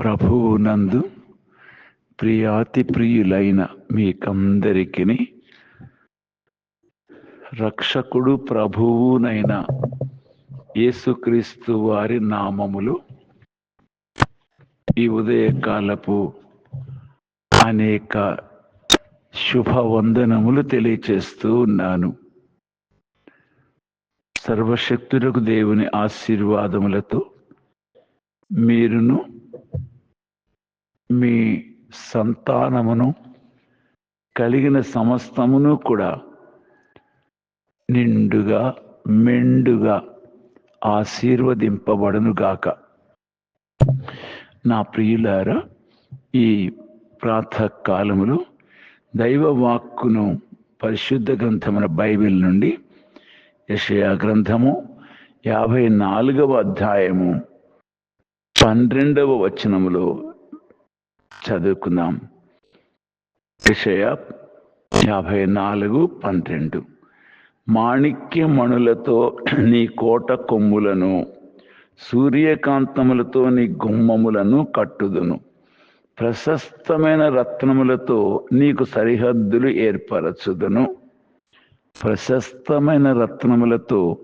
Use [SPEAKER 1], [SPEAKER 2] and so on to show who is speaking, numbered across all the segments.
[SPEAKER 1] ప్రభువునందు ప్రియాతి ప్రియులైన మీకందరికీ రక్షకుడు ప్రభువునైన యేసుక్రీస్తు వారి నామములు ఈ ఉదయకాలపు అనేక శుభవందనములు తెలియచేస్తూ ఉన్నాను. సర్వశక్తులకు దేవుని ఆశీర్వాదములతో మీరును మీ సంతానమును కలిగిన సమస్తమును కూడా నిండుగా మెండుగా ఆశీర్వదింపబడనుగాక. నా ప్రియులారా ఈ ప్రాతకాలములో దైవ వాక్కును పరిశుద్ధ గ్రంథమైన బైబిల్ నుండి యషయా గ్రంథము యాభై నాలుగవ అధ్యాయము పన్నెండవ వచనములో చదువుకుందాం. విషయ యాభై నాలుగు పన్నెండు. మాణిక్యమణులతో నీ కోట కొమ్ములను సూర్యకాంతములతో నీ గుమ్మములను కట్టుదును. ప్రశస్తమైన రత్నములతో నీకు సరిహద్దులు ఏర్పరచుదును. ప్రశస్తమైన రత్నములతో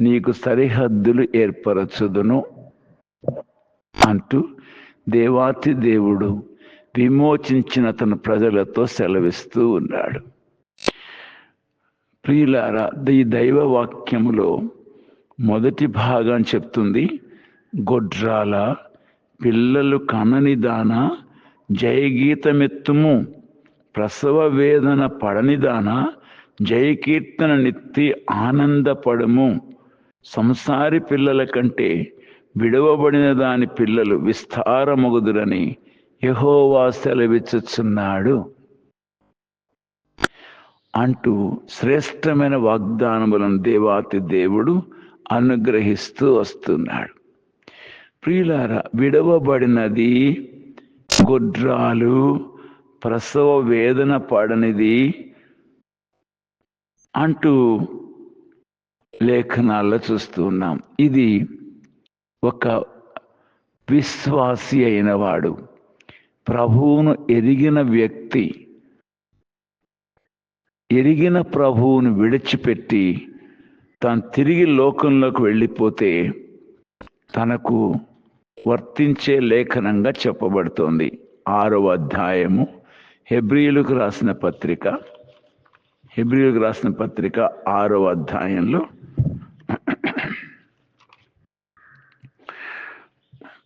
[SPEAKER 1] నీకు సరిహద్దులు ఏర్పరచుదును. అంటూ దేవాతి దేవుడు విమోచించిన తన ప్రజలతో సెలవిస్తూ ఉన్నాడు. ప్రియులారా ఈ దైవ వాక్యములో మొదటి భాగం చెప్తుంది గొడ్రాల పిల్లలు కనని దాన జయగీతమెత్తుము ప్రసవ వేదన పడనిదాన జయకీర్తన నెత్తి ఆనందపడము. సంసారి పిల్లల కంటే విడవబడిన దాని పిల్లలు విస్తారమగుదురని యహోవా సెలవిచ్చుచున్నాడు. అంటూ శ్రేష్టమైన వాగ్దానములను దేవాతి దేవుడు అనుగ్రహిస్తూ వస్తున్నాడు. ప్రియులార విడవబడినది గుడ్రాలు ప్రసవ వేదన పడనిది అంటూ లేఖనాల్లో చూస్తూ ఉన్నాం. ఇది ఒక విశ్వాసి అయిన వాడు ప్రభువును ఎరిగిన వ్యక్తి ఎరిగిన ప్రభువును విడిచిపెట్టి తాను తిరిగి లోకంలోకి వెళ్ళిపోతే తనకు వర్తించే లేఖనంగా చెప్పబడుతోంది. ఆరవ అధ్యాయము హెబ్రియులకు రాసిన పత్రిక హెబ్రియులకు రాసిన పత్రిక ఆరవ అధ్యాయంలో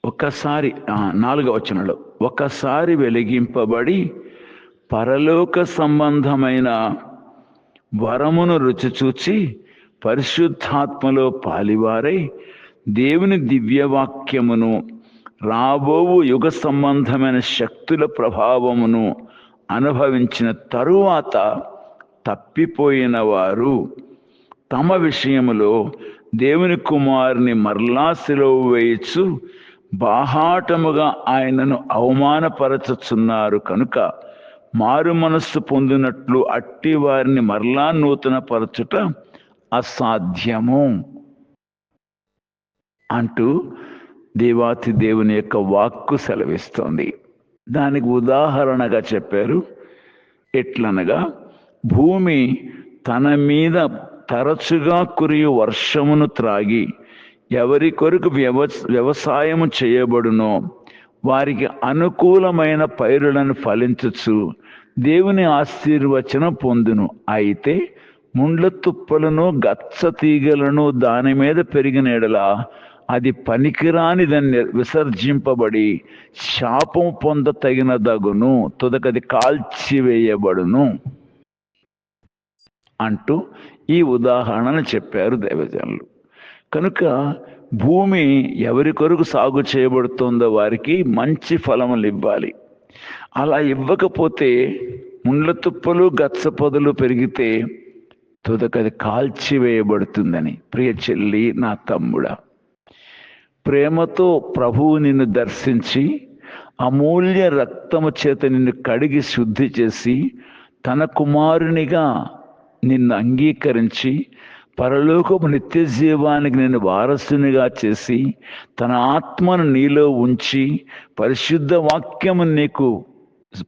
[SPEAKER 1] ఒకసారి నాలుగవ వచనంలో ఒకసారి వెలిగింపబడి పరలోక సంబంధమైన వరమును రుచి చూచి పరిశుద్ధాత్మలో పాలివారై దేవుని దివ్యవాక్యమును రాబోవు యుగ సంబంధమైన శక్తుల ప్రభావమును అనుభవించిన తరువాత తప్పిపోయిన వారు తమ విషయములో దేవుని కుమారుని మరలా సెలవు వేయచ్చు బాహాటముగా ఆయనను అవమానపరచుచున్నారు కనుక మారు మనస్సు పొందినట్లు అట్టి వారిని మరలా నూతనపరచుట అసాధ్యము. అంటూ దేవాతి దేవుని యొక్క వాక్కు సెలవిస్తోంది. దానికి ఉదాహరణగా చెప్పారు. ఎట్లనగా భూమి తన మీద తరచుగా కురియు వర్షమును త్రాగి ఎవరి కొరకు వ్యవ వ్యవసాయం చేయబడునో వారికి అనుకూలమైన పైరులను ఫలించచ్చు దేవుని ఆశీర్వచనం పొందును. అయితే ముండ్ల తుప్పలను గచ్చ తీగలను దాని మీద పెరిగిన ఎడలా అది పనికిరానిదని విసర్జింపబడి శాపం పొంద తగినదగును. తుదకది కాల్చివేయబడును అంటూ ఈ ఉదాహరణను చెప్పారు దేవజనులు. కనుక భూమి ఎవరి కొరకు సాగు చేయబడుతుందో వారికి మంచి ఫలములు ఇవ్వాలి. అలా ఇవ్వకపోతే ముండ్ల తుప్పలు గచ్చ పొదలు పెరిగితే తుదకది కాల్చివేయబడుతుందని. ప్రియ చెల్లి నా తమ్ముడా ప్రేమతో ప్రభువు నిన్ను దర్శించి అమూల్య రక్తము చేత నిన్ను కడిగి శుద్ధి చేసి తన కుమారునిగా నిన్ను అంగీకరించి పరలోకపు నిత్య జీవానికి నేను వారసునిగా చేసి తన ఆత్మను నీలో ఉంచి పరిశుద్ధ వాక్యము నీకు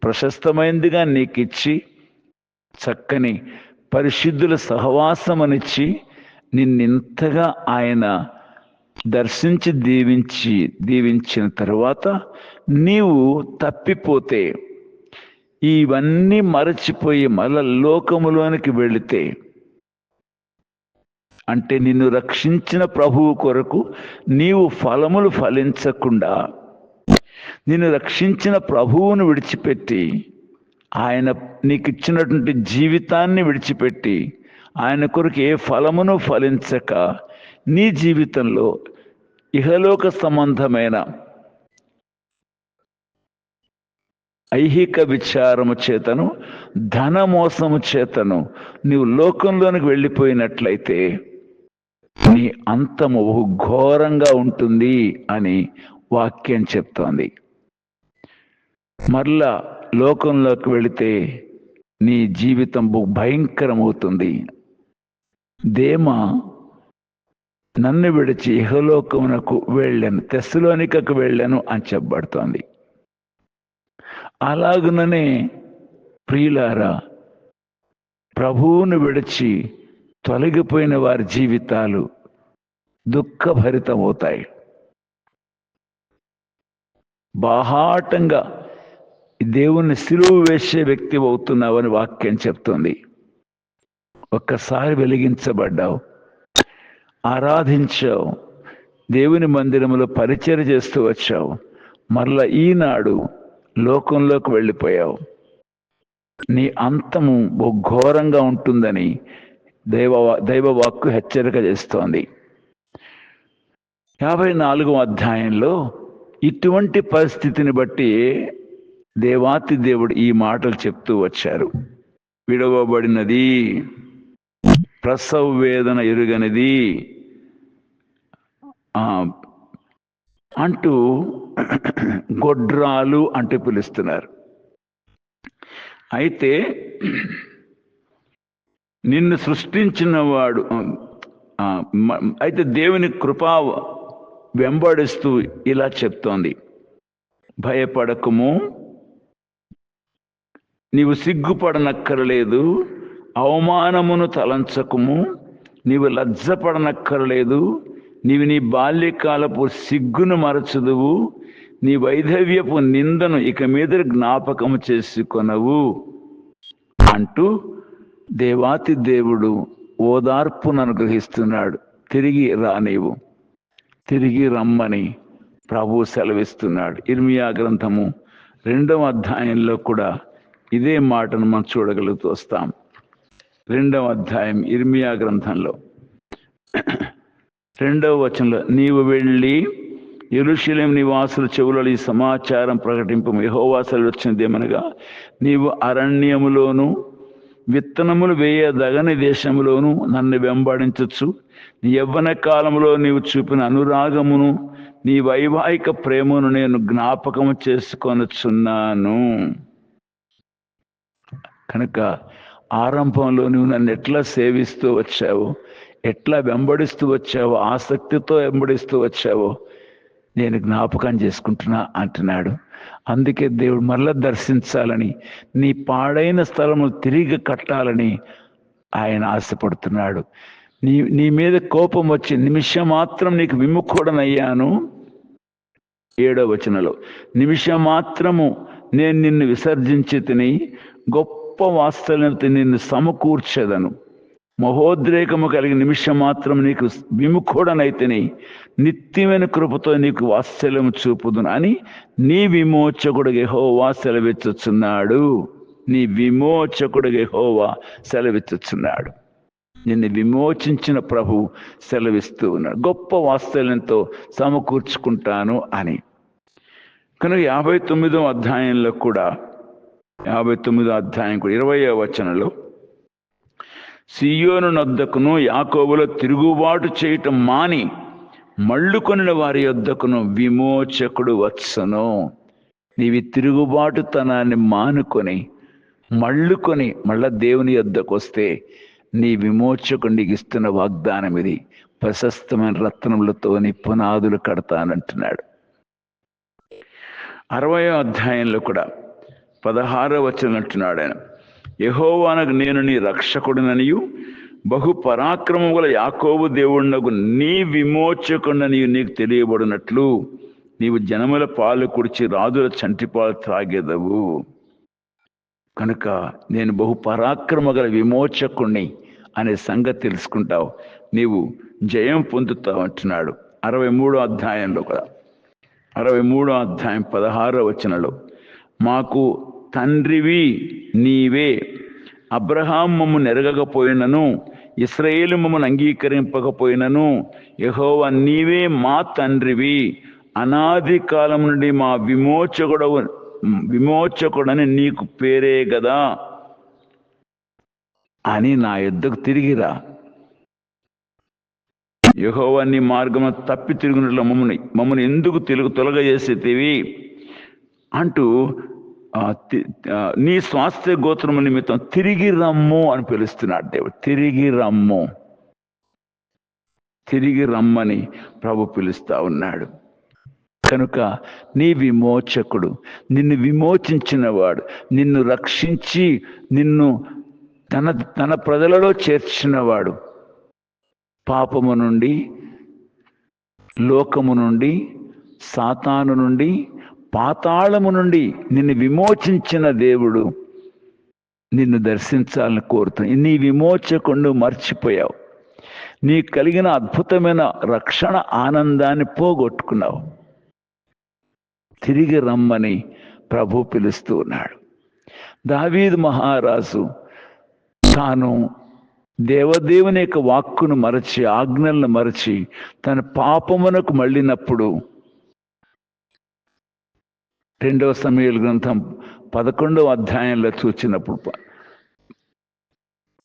[SPEAKER 1] ప్రశస్తమైనదిగా నీకు ఇచ్చి చక్కని పరిశుద్ధుల సహవాసమనిచ్చి నిన్నింతగా ఆయన దర్శించి దీవించి దీవించిన తర్వాత నీవు తప్పిపోతే ఇవన్నీ మరచిపోయి మళ్ళా లోకములోనికి వెళితే అంటే నిన్ను రక్షించిన ప్రభువు కొరకు నీవు ఫలములు ఫలించకుండా నిన్ను రక్షించిన ప్రభువును విడిచిపెట్టి ఆయన నీకు ఇచ్చినటువంటి జీవితాన్ని విడిచిపెట్టి ఆయన కొరకు ఏ ఫలమును ఫలించక నీ జీవితంలో ఇహలోక సంబంధమైన ఐహిక విచారము చేతను ధన మోసము చేతను నీవు లోకంలోనికి వెళ్ళిపోయినట్లయితే నీ అంతము బహు ఘోరంగా ఉంటుంది అని వాక్యం చెప్తోంది. మరలా లోకంలోకి వెళితే నీ జీవితం బహు భయంకరమవుతుంది. దేమ నన్ను విడిచి ఇహలోకమునకు వెళ్ళాను తెస్సులోనికకు వెళ్ళాను అని చెప్పబడుతోంది. అలాగుననే ప్రియులారా ప్రభువును విడిచి తొలగిపోయిన వారి జీవితాలు దుఃఖభరితమవుతాయి. బాహాటంగా దేవుణ్ణి సిలువు వేసే వ్యక్తి అవుతున్నావని వాక్యం చెప్తుంది. ఒక్కసారి వెలిగించబడ్డావు. ఆరాధించావు. దేవుని మందిరంలో పరిచయం చేస్తూ వచ్చావు. మరలా ఈనాడు లోకంలోకి వెళ్ళిపోయావు. నీ అంతము ఘోరంగా ఉంటుందని దైవ దైవవాక్కు హెచ్చరిక చేస్తోంది. యాభై నాలుగవ అధ్యాయంలో ఇటువంటి పరిస్థితిని బట్టి దేవాతి దేవుడు ఈ మాటలు చెప్తూ వచ్చారు. విడవబడినది ప్రసవ వేదన ఎరుగనిది అంటూ గొడ్రాలు అంటూ పిలుస్తున్నారు. అయితే నిన్ను సృష్టించినవాడు అయితే దేవుని కృపా వెంబడిస్తూ ఇలా చెప్తోంది. భయపడకము. నీవు సిగ్గుపడనక్కరలేదు. అవమానమును తలంచకము. నీవు లజ్జపడనక్కరలేదు. నీవు నీ బాల్యకాలపు సిగ్గును మరచుదువు. నీ వైధవ్యపు నిందను ఇక మీద జ్ఞాపకము చేసుకొనవు. అంటూ దేవాతి దేవుడు ఓదార్పును అనుగ్రహిస్తున్నాడు తిరిగి రానివు తిరిగి రమ్మని ప్రభు సెలవిస్తున్నాడు. ఇర్మియా గ్రంథము రెండవ అధ్యాయంలో కూడా ఇదే మాటను మనం చూడగలుగుతూ వస్తాం. రెండవ అధ్యాయం ఇర్మియా గ్రంథంలో. రెండవ వచనంలో నీవు వెళ్ళి ఎరుశలేం నివాసుల చెవులలో ఈ సమాచారం ప్రకటింపు. యహోవాసలు వచ్చినదేమనగా నీవు అరణ్యములోను విత్తనములు వేయదగని దేశంలోను నన్ను వెంబడించచ్చు. నీ యవ్వన కాలంలో నీవు చూపిన అనురాగమును నీ వైవాహిక ప్రేమను నేను జ్ఞాపకము చేసుకొనుచున్నాను కనుక ఆరంభంలో నువ్వు నన్ను ఎట్లా సేవిస్తూ వచ్చావో ఎట్లా వెంబడిస్తూ వచ్చావో ఆసక్తితో వెంబడిస్తూ వచ్చావో నేను జ్ఞాపకం చేసుకుంటున్నా అంటున్నాడు. అందుకే దేవుడు మరలా దర్శించాలని నీ పాడైన స్థలము తిరిగి కట్టాలని ఆయన ఆశపడుతున్నాడు. నీ నీ మీద కోపం వచ్చి నిమిషం మాత్రం నీకు విముఖుడనయ్యాను. ఏడో వచనలో నిమిషం మాత్రము నేను నిన్ను విసర్జించి తిని గొప్ప వాస్తవ్యత నిన్ను సమకూర్చదను. మహోద్రేకము కలిగిన నిమిషం మాత్రం నీకు విముఖుడనైతేనే నిత్యమైన కృపతో నీకు వాత్సల్యము చూపుదును అని నీ విమోచకుడు గెహోవా సెలవిచ్చుచున్నాడు. నీ విమోచకుడు గెహోవా సెలవిచ్చుచున్నాడు. నిన్ను విమోచించిన ప్రభు సెలవిస్తూ ఉన్నాడు. గొప్ప వాత్సల్యంతో సమకూర్చుకుంటాను అని. కనుక యాభై తొమ్మిదో అధ్యాయంలో కూడా యాభై తొమ్మిదో అధ్యాయం కూడా ఇరవయో వచనంలో సియోను నొద్దకును యాకోబులో తిరుగుబాటు చేయటం మాని మళ్ళుకొనిన వారి యొద్దకును విమోచకుడు వచ్చను. నీవి తిరుగుబాటుతనాన్ని మానుకొని మళ్ళుకొని మళ్ళా దేవుని యొద్దకు వస్తే నీ విమోచకుడికి ఇస్తున్న వాగ్దానం ఇది ప్రశస్తమైన రత్నములతో నీ పునాదులు కడతానంటున్నాడు. అరవయో అధ్యాయంలో కూడా పదహారో వచ్చినట్టున్నాడు అంటున్నాడు ఆయన. యహోవానకు నేను నీ రక్షకుడిననియు బహు పరాక్రమం గల యాకోబు దేవుడినకు నీ విమోచకుడని నీకు తెలియబడినట్లు నీవు జనముల పాలు కుడిచి రాజుల చంటిపాలు త్రాగేదవు. కనుక నేను బహు పరాక్రమ గల విమోచకుణ్ణి అనే సంగతి తెలుసుకుంటావు. నీవు జయం పొందుతావు అంటున్నాడు. అరవై మూడో అధ్యాయంలో కూడా. అరవై మూడో అధ్యాయం పదహారో వచనలో మాకు తండ్రివి నీవే. అబ్రహాం మమ్మను ఎరగకపోయినను ఇస్రాయేలు మమ్మను అంగీకరింపకపోయినను యహోవ నీవే మా తండ్రివి. అనాది కాలం నుండి మా విమోచకుడవు విమోచకుడని నీకు పేరే కదా అని నా యుద్ధకు తిరిగిరా. యహోవా నీ మార్గము తప్పి తిరుగునట్లు మమ్మల్ని మమ్మల్ని ఎందుకు తెలుగు తొలగజేసేవి అంటూ నీ స్వాస్థ్య గోత్రము నిమిత్తం తిరిగి రమ్ము అని పిలుస్తున్నాడు దేవుడు. తిరిగి రమ్ము. తిరిగి రమ్మని ప్రభు పిలుస్తా ఉన్నాడు. కనుక నీ విమోచకుడు నిన్ను విమోచించినవాడు నిన్ను రక్షించి నిన్ను తన తన ప్రజలలో చేర్చినవాడు పాపము నుండి లోకము నుండి సాతాను నుండి పాతాళము నుండి నిన్ను విమోచించిన దేవుడు నిన్ను దర్శించాలని కోరుతుంది. నీ విమోచకుండా మర్చిపోయావు. నీ కలిగిన అద్భుతమైన రక్షణ ఆనందాన్ని పోగొట్టుకున్నావు. తిరిగి రమ్మని ప్రభు పిలుస్తూ ఉన్నాడు. దావీద్ మహారాజు తాను దేవదేవుని యొక్క వాక్కును మరచి ఆజ్ఞలను మరచి తన పాపమునకు మళ్ళినప్పుడు రెండవ సమయాల గ్రంథం పదకొండవ అధ్యాయంలో చూచినప్పుడు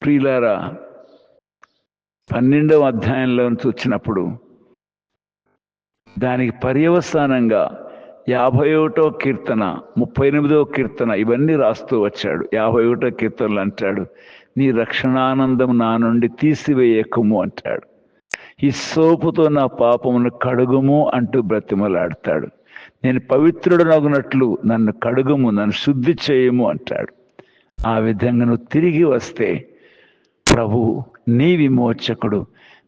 [SPEAKER 1] ప్రియులారా పన్నెండవ అధ్యాయంలో చూచినప్పుడు దానికి పర్యవసానంగా యాభై ఒకటో కీర్తన ముప్పై ఎనిమిదవ కీర్తన ఇవన్నీ రాస్తూ వచ్చాడు. యాభై ఒకటో కీర్తనలు అంటాడు నీ రక్షణానందం నా నుండి తీసివేయకము అంటాడు. ఈ సోపుతో నా పాపమును కడుగుము అంటూ బ్రతిమలాడతాడు. నేను పవిత్రుడనగునట్లు నన్ను కడుగుము నన్ను శుద్ధి చేయము అంటాడు. ఆ విధంగా నువ్వు తిరిగి వస్తే ప్రభు నీ విమోచకుడు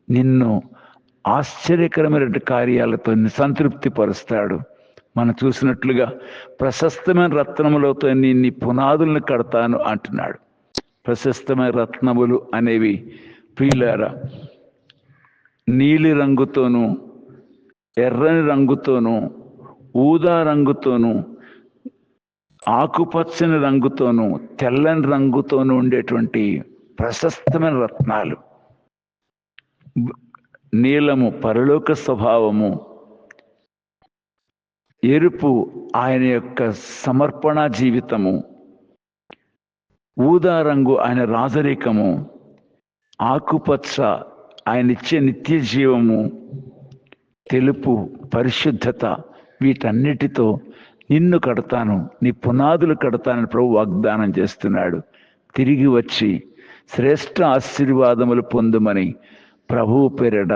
[SPEAKER 1] నిన్ను ఆశ్చర్యకరమైన కార్యాలతో సంతృప్తి పరుస్తాడు మనం చూసినట్లుగా ప్రశస్తమైన రత్నములతో నిన్ని పునాదులను కడతాను అంటున్నాడు. ప్రశస్తమైన రత్నములు అనేవి ప్రియులారా నీలి రంగుతోనూ ఎర్రని రంగుతోనూ ఊదా రంగుతోనూ ఆకుపచ్చని రంగుతోనూ తెల్లని రంగుతోనూ ఉండేటువంటి ప్రశస్తమైన రత్నాలు. నీలము పరలోక స్వభావము. ఎరుపు ఆయన యొక్క సమర్పణ జీవితము. ఊదా రంగు ఆయన రాజరికము. ఆకుపచ్చ ఆయన ఇచ్చే నిత్య జీవము. తెలుపు పరిశుద్ధత. వీటన్నిటితో నిన్ను కడతాను నీ పునాదులు కడతానని ప్రభు వాగ్దానం చేస్తున్నాడు. తిరిగి వచ్చి శ్రేష్ఠ ఆశీర్వాదములు పొందుమని ప్రభువు పేరట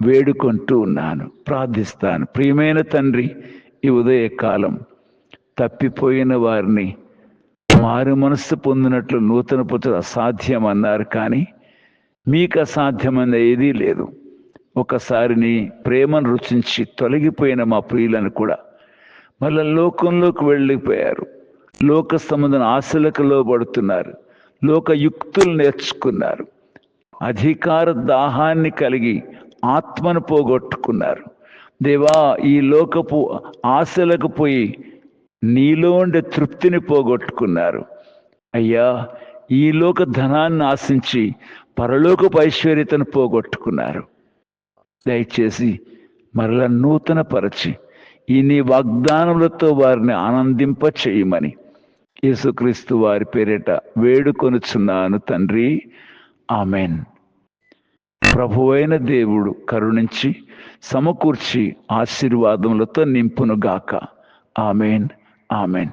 [SPEAKER 1] వేడుకుంటూ ఉన్నాను. ప్రార్థిస్తాను. ప్రియమైన తండ్రి ఈ ఉదయకాలం తప్పిపోయిన వారిని మారు మనస్సు పొందినట్లు నూతన పుత్రుడు అసాధ్యం అన్నారు కానీ మీకు అసాధ్యమైన ఏదీ లేదు. ఒకసారి నీ ప్రేమను రుచించి తొలగిపోయిన మా ప్రియులను కూడా మళ్ళీ లోకంలోకి వెళ్ళిపోయారు. లోక సంబంధం ఆశలకు లోబడుతున్నారు లోక యుక్తులు నేర్చుకున్నారు. అధికార దాహాన్ని కలిగి ఆత్మను పోగొట్టుకున్నారు. దేవా ఈ లోకపు ఆశలకు పోయి నీలో ఉండే తృప్తిని పోగొట్టుకున్నారు. అయ్యా ఈ లోక ధనాన్ని ఆశించి పరలోకపు ఐశ్వర్యతను పోగొట్టుకున్నారు. దయచేసి మరల నూతన పరచి ఈ నీ వాగ్దానములతో వారిని ఆనందింప చేయమని యేసుక్రీస్తు వారి పేరిట వేడుకొనుచున్నాను తండ్రి. ఆమెన్. ప్రభువైన దేవుడు కరుణించి సమకూర్చి ఆశీర్వాదములతో నింపునుగాక. ఆమెన్. ఆమెన్.